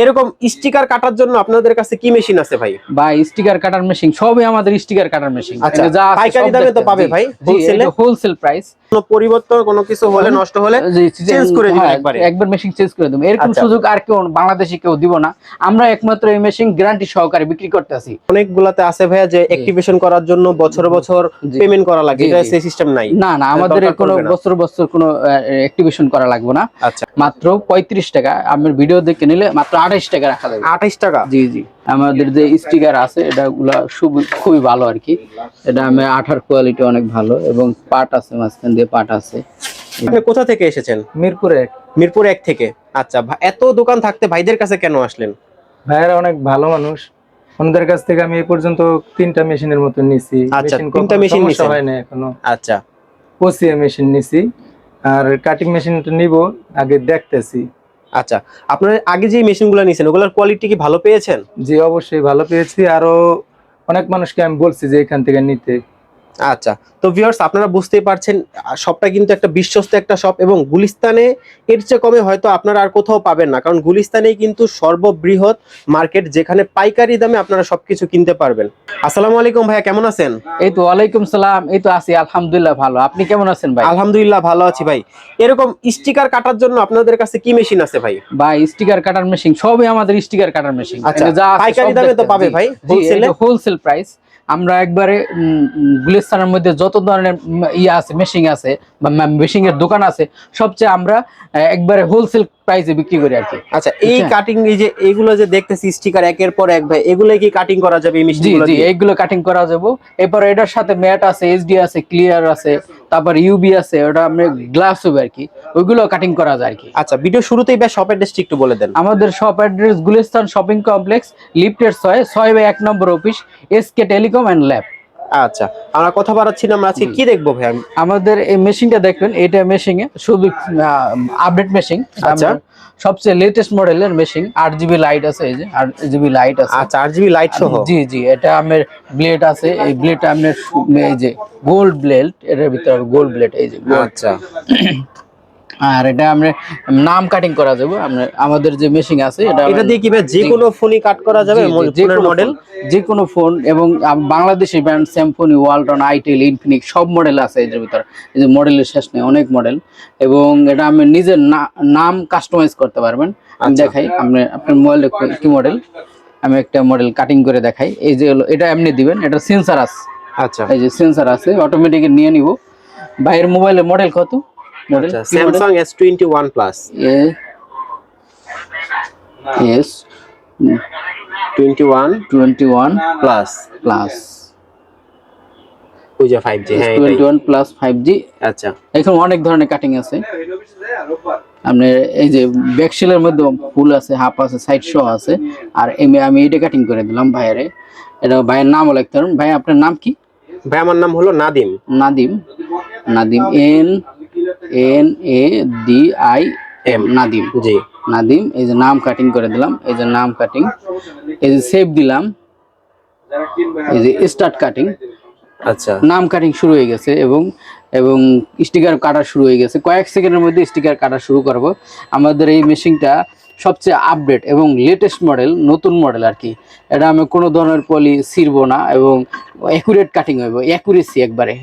এরকম স্টিকার কাটার জন্য আপনাদের কাছে কি মেশিন আছে ভাই? বা স্টিকার কাটার মেশিন সবই আমাদের স্টিকার কাটার মেশিন আচ্ছা, পাইকারি দামে তো পাবে ভাই, এ? হোলসেল প্রাইস কোনো পরিবর্তন কোনো কিছু হলে নষ্ট হলে চেঞ্জ করে দিবেন হ্যাঁ, একবারে। একবার মেশিন চেঞ্জ করে দেবো এরকম আচ্ছা। সুযোগ আর কেউ বাংলাদেশে কেউ দিব না। আমরা একমাত্র এই মেশিন গ্যারান্টি সহকারে বিক্রি করতে আছি। অনেকগুলাতে আছে ভাইয়া যে অ্যাক্টিভেশন করার জন্য বছর বছর পেমেন্ট করা লাগে এটা সেই সিস্টেম নাই। না না আমাদের কোনো বছর বছর কোনো অ্যাক্টিভেশন করা লাগবে না। আচ্ছা। মাত্র পঁয়ত্রিশ টাকা। আমার ভিডিও দেখে নিলে মাত্র আঠাইশ টাকা রাখা যাবে। আঠাইশ টাকা? জি জি। আমাদের যে স্টিকার আছে এটা গুলা খুবই ভালো আর কি। এটা আমি আঠার কোয়ালিটি অনেক ভালো এবং পাট আছে মাঝখান দিয়ে পাট আছে। কোথা থেকে এসেছেন? মিরপুরে এক। মিরপুর এক থেকে? আচ্ছা এত দোকান থাকতে ভাইদের কাছে কেন আসলেন? ভাইয়েরা অনেক ভালো মানুষ। ওনাদের কাছ থেকে আমি এই পর্যন্ত তিনটা মেশিনের মতো নিছি। আচ্ছা, মেশিন তিনটা মেশিন সমস্যা হয় না এখনও। আচ্ছা। পচিয়ে মেশিন নিছি। আর কাটিং মেশিনটা নিব আগে দেখতেছি। আচ্ছা আপনার আগে যে মেশিনগুলো নিয়েছেন, ওগুলোর কোয়ালিটি কি ভালো পেয়েছেন? জি, অবশ্যই ভালো পেয়েছি। আরও অনেক মানুষকে আমি বলছি যে এখান থেকে নিতে। আচ্ছা তো ভিউয়ার্স আপনারা বুঝতেই পারছেন শপটা কিন্তু একটা বিশ্বস্ত একটা শপ এবং গুলিস্তানে এর চেয়ে কমে হয়তো আপনারা আর কোথাও পাবেন না। কারণ গুলিস্তানেই কিন্তু সর্ববৃহৎ মার্কেট যেখানে পাইকারি দামে আপনারা সবকিছু কিনতে পারবেন। আসসালামু আলাইকুম ভাইয়া কেমন আছেন? এই তো ওয়ালাইকুম সালাম। এই তো আছি আলহামদুলিল্লাহ ভালো। আপনি কেমন আছেন ভাই? আলহামদুলিল্লাহ ভালো আছি ভাই। এরকম স্টিকার কাটার জন্য আপনাদের কাছে কি মেশিন আছে ভাই? বা স্টিকার কাটার মেশিন সবই আমাদের স্টিকার কাটার মেশিন আচ্ছা, পাইকারি দামে তো পাবে ভাই, হোলসেল প্রাইস আমরা একবারে গুলিস্তানের মধ্যে যত ধরনের ইয়ে আছে মেশিন আছে বা মেশিনের এর দোকান আছে সবচেয়ে আমরা একবারে হোলসেল প্রাইসে বিক্রি করি আর কি আচ্ছা এই আচ্ছা। কাটিং এই যে এগুলো যে দেখতেছি স্টিকার একের পর এক ভাই এগুলো কি কাটিং করা যাবে এই মেশিনগুলো জি জি এইগুলো কাটিং করা যাব। এরপর এটার সাথে ম্যাট আছে এইচডি আছে ক্লিয়ার আছে তারপর ইউবি আছে ওটা আমি গ্লাস হবে আর কি। ওইগুলো কাটিং করা যায় আর কি। আচ্ছা ভিডিও শুরুতেই বেশ শপ অ্যাড্রেসটি একটু বলে দেন। আমাদের shop address Gulistan shopping complex লিফটের ছয় ছয় বাই এক নম্বর office S K telecom and lab আচ্ছা আমরা কথা বাড়াচ্ছি না আমরা আজকে কি দেখব ভাই? আমাদের এই মেশিনটা দেখবেন এটা মেশিনে শুধু আপডেট মেশিন আচ্ছা। সবচেয়ে লেটেস্ট মডেলের মেশিন আট জিবি লাইট আছে এই যে আট জিবি লাইট আছে। আচ্ছা আর জিবি লাইট সহ? জি জি এটা আমার ব্লেড আছে এই ব্লেড আপনার এই যে গোল্ড ব্লেড এটার ভিতরে গোল্ড ব্লেড এই যে আচ্ছা। আর এটা আমরা নাম কাটিং করা যাবে। আমরা আমাদের যে মেশিন আছে এটা এটা দিয়ে কি ভাই যে কোনো ফোনই কাট করা যাবে ফোনের কোনো মডেল যে কোনো ফোন এবং Bangladeshi brand Samsung Walton itel Infinix সব মডেল আছে এর ভিতর এই যে মডেলের শেষ নেই অনেক মডেল এবং এটা আমি নিজের নাম কাস্টমাইজ করতে পারবেন। আমি আচ্ছা। দেখাই আপনি আপনার মোবাইলে কি মডেল আমি একটা মডেল কাটিং করে দেখাই। এই যে এটা এমনি দিবেন এটা সেন্সার আছে। আচ্ছা। এই যে সেন্সার আছে অটোমেটিক নিয়ে নিব। বাইরের মোবাইলের মডেল কত? মডেল আচ্ছা Samsung S21 plus S 21 twenty one plus plus ওই যে 5G হ্যাঁ এটাই। টোয়েন্টি ওয়ান প্লাস ফাইভ আচ্ছা। এখানে অনেক ধরনের কাটিং আছে। আপনার এই যে ব্যাকশেলের মধ্যে ফুল আছে হাফ আছে সাইড শো আছে। আর এমনি আমি এটা কাটিং করে দিলাম ভাইয়ারে। এটা ভাইয়ের নামও লিখতে ভাই আপনার নাম কি? ভাই আমার নাম হলো Nadim. Nadim. Nadim N N A D I M Nadim জি। নাদিম এই যে নাম কাটিং করে দিলাম এই যে নাম কাটিং এই যে সেভ দিলাম এই যে স্টার্ট কাটিং আচ্ছা। নাম কাটিং শুরু হয়ে গেছে এবং এবং স্টিকার কাটা শুরু হয়ে গেছে। কয়েক সেকেন্ডের মধ্যে স্টিকার কাটা শুরু করব। আমাদের এই মেশিনটা সবচেয়ে আপডেট এবং লেটেস্ট মডেল নতুন মডেল আর কি। এটা আমি কোনো ধরনের পলি ছিঁড়ব না এবং অ্যাকুরেট কাটিং হইব অ্যাকুরেসি একবারে।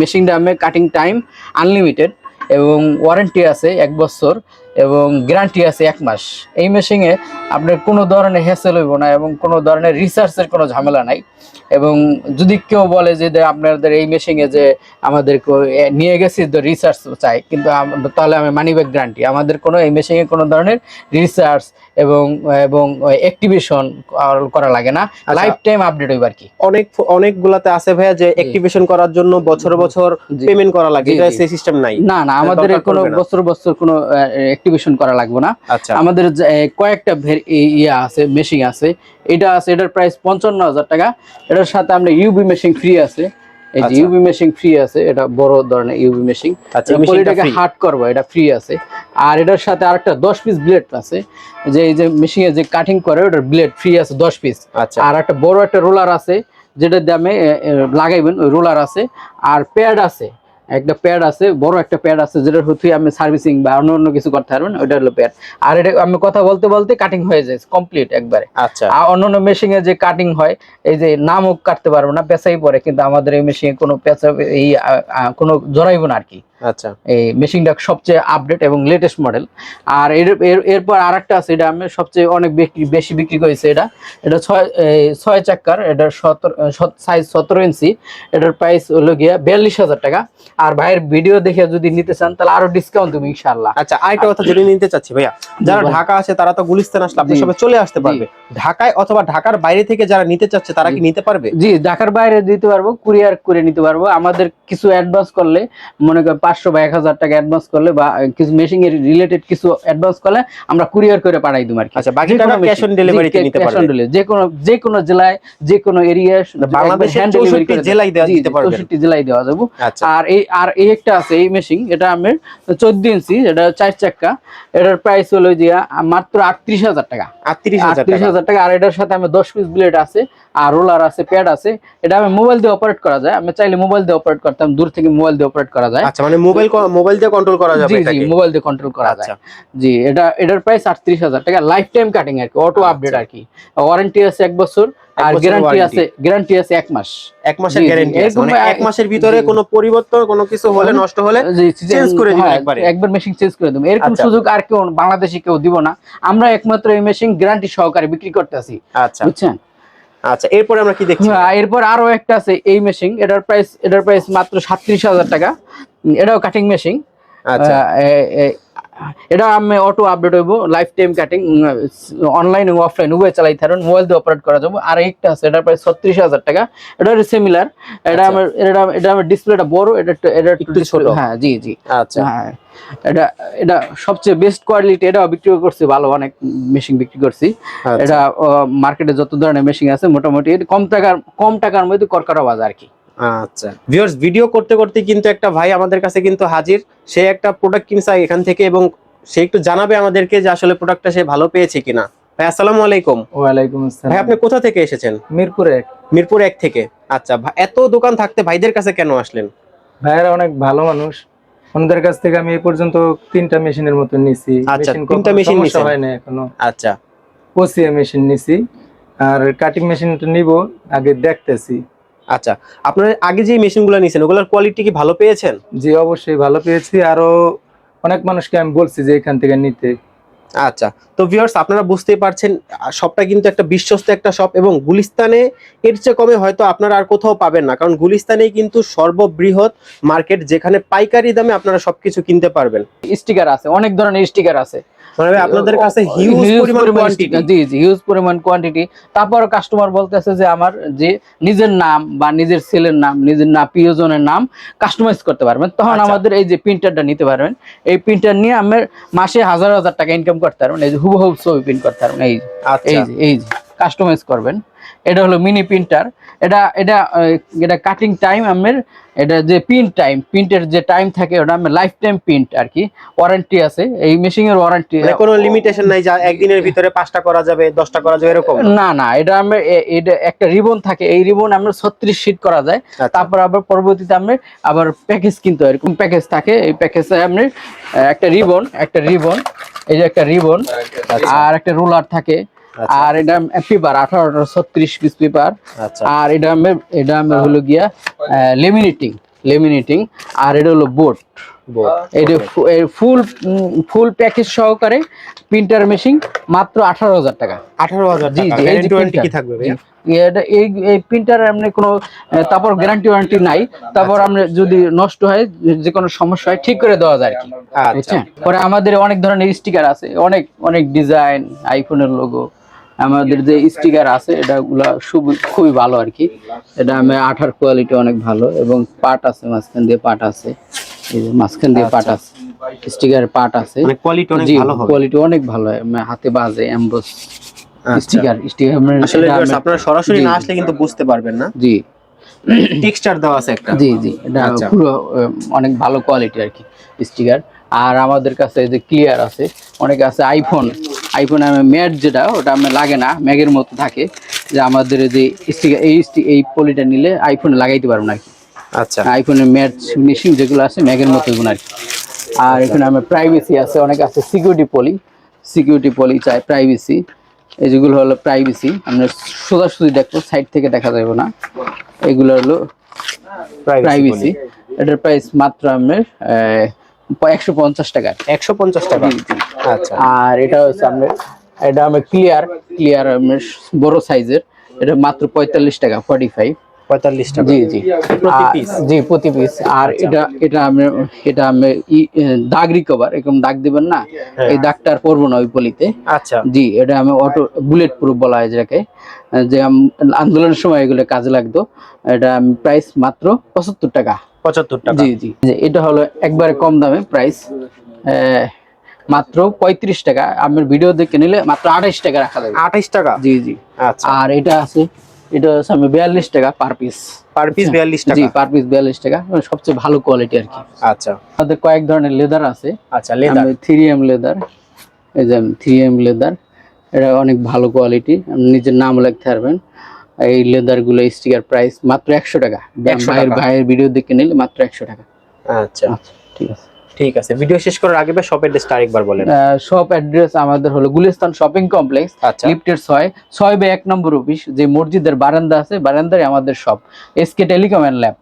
মেশিনটা আমি কাটিং টাইম আনলিমিটেড এবং ওয়ারেন্টি আছে এক বছর। এবং গ্যারান্টি আছে এক মাস। এই মেশিনে আপনার কোনো ধরনের হ্যাসেল হইব না এবং কোনো ধরনের রিসার্চের কোনো ঝামেলা নাই। এবং যদি কেউ বলে যে আপনাদের এই মেশিনে যে আমাদের নিয়ে গেছি তো রিসার্চ চাই। কিন্তু তাহলে আমি মানি ব্যাক গ্যারান্টি আমাদের কোনো এই মেশিনে কোনো ধরনের রিসার্চ এবং এবং অ্যাক্টিভেশন করা লাগে না। লাইফ টাইম আপডেট হইব আর কি। অনেক অনেকগুলাতে আছে ভাইয়া যে অ্যাক্টিভেশন করার জন্য বছর বছর পেমেন্ট করা লাগে। এটা সেই সিস্টেম নাই। না না আমাদের কোনো বছর বছর কোনো অ্যাক্টিভেশন করা লাগবে না। আচ্ছা। আমাদের কয়েকটা ইয়ে আছে মেশিন আছে। এটা আছে এটার প্রাইস পঞ্চান্ন হাজার টাকা। এটার সাথে আমরা ইউবি মেশিন ফ্রি আছে। এই যে আচ্ছা। ইউবি মেশিন ফ্রি আছে এটা বড় ধরনের ইউবি মেশিন আচ্ছা, পলিটাকে? করব এটা ফ্রি আছে। আর এটার সাথে আরেকটা দশ পিস ব্লেড আছে। যে এই যে মেশিনে যে কাটিং করে ওটার ব্লেড ফ্রি আছে দশ পিস আচ্ছা। আর একটা বড় একটা রোলার আছে যেটার দামে লাগাইবেন ওই রোলার আছে। আর প্যাড আছে। একটা প্যাড আছে বড় একটা প্যাড আছে যেটা হচ্ছে আমি সার্ভিসিং বা অন্য অন্য কিছু করতে পারবেন ওইটা হলো প্যাড আর এটা আমি কথা বলতে বলতে কাটিং হয়ে যায় কমপ্লিট একবারে। আচ্ছা। আর অন্য অন্য মেশিনে যে কাটিং হয় এই যে নামও কাটতে পারব না পেঁচাই পরে কিন্তু আমাদের এই মেশিনে কোনো পেঁচা এই কোনো জড়াইব না আর কি। আচ্ছা। এই মেশিনটা সবচেয়ে আপডেট এবং লেটেস্ট মডেল আর এর এর- এরপর আর একটা আছে এটা আমি সবচেয়ে অনেক বেশি বিক্রি করেছে এটা। এটা ছয় ছয় চাক্কার এটা সতেরো সাইজ সতেরো ইঞ্চি। এটার প্রাইস হলো গিয়া বিয়াল্লিশ হাজার টাকা। আর ভাইয়ের ভিডিও দেখে যদি নিতে চান তাহলে আরও ডিসকাউন্ট দেবো ইনশাল্লাহ আচ্ছা আরেকটা কথা জেনে নিতে চাচ্ছি ভাইয়া যারা ঢাকা আছে তারা তো গুলিস্তান আসলে আপনার জি। সবাই চলে আসতে পারবে। ঢাকায় অথবা ঢাকার বাইরে থেকে যারা নিতে চাচ্ছে তারা কি নিতে পারবে? জি ঢাকার বাইরে দিতে পারব কুরিয়ার করে নিতে পারব। আমাদের কিছু অ্যাডভান্স করলে মনে করেন পাঁচশো বা এক হাজার টাকা অ্যাডভান্স করলে বা কিছু মেশিন এর রিলেটেড কিছু অ্যাডভান্স করলে আমরা কুরিয়ার করে পাঠাই দেবো আর কি আচ্ছা বাকি যে টাকা কোনো ক্যাশ অন machine। নিতে cash on পারবে delivery। যে কোনো যে কোনো জেলায় যে কোনো এরিয়া বাংলাদেশের 64 জেলায় দেওয়া দিতে পারবেন। চৌষট্টি জেলায় দেওয়া যাব আচ্ছা আর এই আর এই একটা আছে এই মেশিন এটা আমার চোদ্দ ইঞ্চি এটা চার চাক্কা এটার প্রাইস হলো যে মাত্র আটত্রিশ হাজার টাকা আটত্রিশ হাজার টাকা। আর এটার সাথে আমি দশ পিস ব্লেড আছে আর রোলার আছে প্যাড আছে। এটা আমি মোবাইল দিয়ে অপারেট করা যায়। আমি চাইলে মোবাইল দিয়ে অপারেট করতাম দূর থেকে মোবাইল দিয়ে অপারেট করা যায়। আচ্ছা মানে মোবাইল মোবাইল দিয়ে কন্ট্রোল করা যাবে জি জি মোবাইল দিয়ে কন্ট্রোল করা যায়। আচ্ছা। জি এটা এটার প্রাইস আটত্রিশ হাজার টাকা। লাইফ টাইম কাটিং আর কি অটো আপডেট আর কি। ওয়ারেন্টি আছে এক বছর। আর গ্যারান্টি আছে গ্যারান্টি আছে এক মাস। এক মাসের জি, আছে। মানে এক- মাসের ভিতরে কোনো পরিবর্তন কোনো কিছু হলে নষ্ট হলে জি, Change করে দিবেন হ্যাঁ, একবারে। একবার মেশিন চেঞ্জ করে দেবো। এরকম আচ্ছা। সুযোগ আর কেউ বাংলাদেশে কেউ দিব না। আমরা একমাত্র এই মেশিন গ্যারান্টি সহকারে বিক্রি করতেছি আচ্ছা। বুঝছেন? আচ্ছা এরপরে আমরা কি দেখছি? হ্যাঁ, এরপর আরও একটা আছে এই মেশিন এটার প্রাইস এটার প্রাইস মাত্র সাতত্রিশ হাজার টাকা। এটাও কাটিং মেশিন আচ্ছা। এটা আমি অটো আপডেট হইব লাইফ টাইম কাটিং অনলাইন এবং অফলাইন উভয় চালাই থাকুন মোবাইল দিয়ে অপারেট করা যাবে আর একটা আছে এটা প্রায় ছত্রিশ হাজার টাকা এটা সিমিলার এটা আচ্ছা। আমার এটা এটা আমার ডিসপ্লেটা বড় এটা এটা একটু ছোট। হ্যাঁ জি জি আচ্ছা হ্যাঁ এটা এটা সবচেয়ে বেস্ট কোয়ালিটি এটাও বিক্রি করছি ভালো অনেক মেশিন বিক্রি করছি আচ্ছা। এটা মার্কেটে যত ধরনের মেশিন আছে মোটামুটি কম টাকার কম টাকার মধ্যে করকরা বাজার আর কি আচ্ছা। ভিউয়ার্স ভিডিও করতে করতে কিন্তু একটা ভাই আমাদের কাছে কিন্তু হাজির। সে একটা প্রোডাক্ট কিনছে এখান থেকে এবং সে একটু জানাবে আমাদেরকে যে আসলে প্রোডাক্টটা সে ভালো পেয়েছে কিনা। ভাই আসসালামু আলাইকুম। ওয়ালাইকুম ভাই আপনি কোথা থেকে এসেছেন? মিরপুরে। এক মিরপুর এক থেকে। আচ্ছা এত দোকান থাকতে ভাইদের কাছে কেন আসলেন? ভাইয়েরা অনেক ভালো মানুষ। ওনাদের কাছ থেকে আমি এই পর্যন্ত তিনটা মেশিনের মতো নিছি। আচ্ছা, তিনটা machine নিছেন? হয় না এখনও। আচ্ছা। ওসিএ মেশিন নিছি। আর কাটিং মেশিনটা নিব আগে দেখতেছি। আচ্ছা আপনার আগে যে মেশিনগুলো নিয়েছেন ওগুলোর কোয়ালিটি কি ভালো পেয়েছেন? জি অবশ্যই ভালো পেয়েছি। আরও অনেক মানুষকে আমি বলছি যে এখান থেকে নিতে। আচ্ছা তো ভিউয়ার্স আপনারা বুঝতেই পারছেন শপটা কিন্তু একটা বিশ্বস্ত একটা শপ এবং গুলিস্তানে এর চেয়ে কমে হয়তো আপনারা আর কোথাও পাবেন না। কারণ গুলিস্তানেই কিন্তু সর্ববৃহৎ মার্কেট যেখানে পাইকারি দামে আপনারা সবকিছু কিনতে পারবেন। স্টিকার আছে অনেক ধরনের স্টিকার আছে। মানে আপনাদের কাছে হিউজ পরিমাণ কোয়ান্টিটি জি জি হিউজ পরিমাণ কোয়ান্টিটি তারপর কাস্টমার বলতেছে যে আমার যে নিজের নাম বা নিজের ছেলের নাম নিজের না প্রিয়জনের নাম কাস্টমাইজ করতে পারবেন। তখন আচ্ছা। আমাদের এই যে প্রিন্টারটা নিতে পারবেন। এই প্রিন্টার নিয়ে আমার মাসে হাজার হাজার টাকা ইনকাম করতে পারবেন। এই যে হুবহু ছবি প্রিন্ট করতে পারবেন। এই আচ্ছা। এই যে এই যে কাস্টমাইজ করবেন। এটা হলো মিনি প্রিন্টার এটা এটা এটা কাটিং টাইম আমের এটা যে প্রিন্ট টাইম প্রিন্টের যে টাইম থাকে ওটা আমার লাইফ টাইম প্রিন্ট আর কি ওয়ারেন্টি আছে এই মেশিনের ওয়ারেন্টি মানে কোনো লিমিটেশন নাই যা একদিনের ভিতরে পাঁচটা করা যাবে দশটা করা যাবে এরকম না না এটা আমরা এ- এটা একটা রিবন থাকে এই রিবন আমরা ছত্রিশ শীট করা যায় আচ্ছা। তারপর আবার পরবর্তীতে আমরা আবার প্যাকেজ কিনতে হয় এরকম প্যাকেজ থাকে এই প্যাকেজে আপনি একটা রিবন একটা রিবন এই যে একটা রিবন আর একটা রোলার থাকে। আর এটা পেপার আঠারোটা ছত্রিশ পিস পেপার। আচ্ছা। আর এটা এটা আমরা হলো গিয়া লেমিনেটিং লেমিনেটিং আর এটা হলো বোর্ড বোর্ড। এটা ফুল ফুল প্যাকেজ সহকারে প্রিন্টার মেশিন মাত্র আঠারো হাজার টাকা। আঠারো হাজার জি, জি, কি থাকবে এই এই প্রিন্টার এমনি কোনো তারপর গ্যারান্টি ওয়ারেন্টি নাই। তারপর আমরা যদি নষ্ট হয় যে- কোনো সমস্যা হয় ঠিক করে দেওয়া যায় আর কি। আচ্ছা। পরে আমাদের অনেক ধরনের স্টিকার আছে অনেক অনেক ডিজাইন আইফোনের লোগো আমাদের যে স্টিকার আছে এটা গুলা খুবই ভালো আর কি এটা আমি আঠার কোয়ালিটি অনেক ভালো এবং পাট আছে মাঝখান দিয়ে পাট আছে। এই যে মাঝখান দিয়ে পাট আছে স্টিকারের পাট আছে। মানে কোয়ালিটি অনেক ভালো কোয়ালিটি অনেক ভালো হাতে বাজে এমবস। স্টিকার স্টিকার আসলে আপনারা সরাসরি না আসলে কিন্তু বুঝতে পারবেন না। জি। টেক্সচার দেওয়া আছে একটা। জি জি এটা আচ্ছা। পুরো অনেক ভালো কোয়ালিটি আর কি স্টিকার আর আমাদের কাছে এই যে ক্লিয়ার আছে অনেক আছে আইফোন আইফোন ম্যাট যেটা ওটা আমার লাগে না ম্যাগের মতো থাকে যে আমাদের যে স্টিকার এই এই পলিটা নিলে আইফোনে লাগাইতে পারব না আচ্ছা। আইফোনের ম্যাট মেশিন যেগুলো আছে ম্যাগের মতো এগুলো আর কি। আর এখানে আমার প্রাইভেসি আছে অনেক আছে সিকিউরিটি পলি সিকিউরিটি পলি চাই প্রাইভেসি এই যেগুলো হলো প্রাইভেসি আমরা সোজাসুজি দেখব সাইড থেকে দেখা যাবে না। এগুলো হলো প্রাইভেসি এটার প্রাইস মাত্র আপনার একশো পঞ্চাশ টাকা। একশো পঞ্চাশ টাকা? আচ্ছা। আর এটা হচ্ছে আপনার এটা আমার ক্লিয়ার ক্লিয়ার বড় সাইজের। এটা মাত্র পঁয়তাল্লিশ টাকা ফর্টি ফাইভ পঁয়তাল্লিশ টাকা। জি জি। জি প্রতি পিস আর এটা এটা আমি এটা আমি দাগ রিকভার এরকম দাগ দিবেন না? হ্যাঁ। এই দাগটা আর পরবো না ওই পলিতে। আচ্ছা। জি এটা আমি অটো বুলেট প্রুফ বলা হয় যেটাকে। আহ, যে আন্দোলনের সময় এগুলো কাজে লাগতো। এটা প্রাইস মাত্র পঁচাত্তর টাকা। পঁচাত্তর টাকা। জি জি। এটা হলো একবারে কম দামে প্রাইস মাত্র পঁয়ত্রিশ টাকা। আমার ভিডিও দেখে নিলে মাত্র আঠাইশ টাকা রাখা যাবে। আঠাইশ টাকা? জি জি। আচ্ছা। আর এটা আছে এটা হচ্ছে আমি বিয়াল্লিশ টাকা পার পিস পার পিস বিয়াল্লিশ জি টাকা। পার পিস বিয়াল্লিশ টাকা। সবচেয়ে ভালো কোয়ালিটি আর কি। আচ্ছা। আমাদের কয়েক ধরনের লেদার আছে। আচ্ছা লেদার থ্রি এম লেদার এই যে থ্রি এম লেদার এটা অনেক ভালো কোয়ালিটি নিজের নাম লিখতে পারবেন। এই লেদারগুলো স্টিকার প্রাইস মাত্র একশো টাকা। ভাইয়ের ভাইয়ের ভিডিও দেখে নিলে মাত্র একশো টাকা। আচ্ছা। আচ্ছা ঠিক আছে। ঠিক আছে ভিডিও শেষ করার আগে বা শপের ড্রেসটা আরেকবার বলেন। শপ অ্যাড্রেস আমাদের হলো গুলিস্তান শপিং কমপ্লেক্স আচ্ছা। লিফটের ছয় ছয় বে এক নম্বর অফিস যে মসজিদের বারান্দা আছে বারান্দায় আমাদের shop S K telecom and lab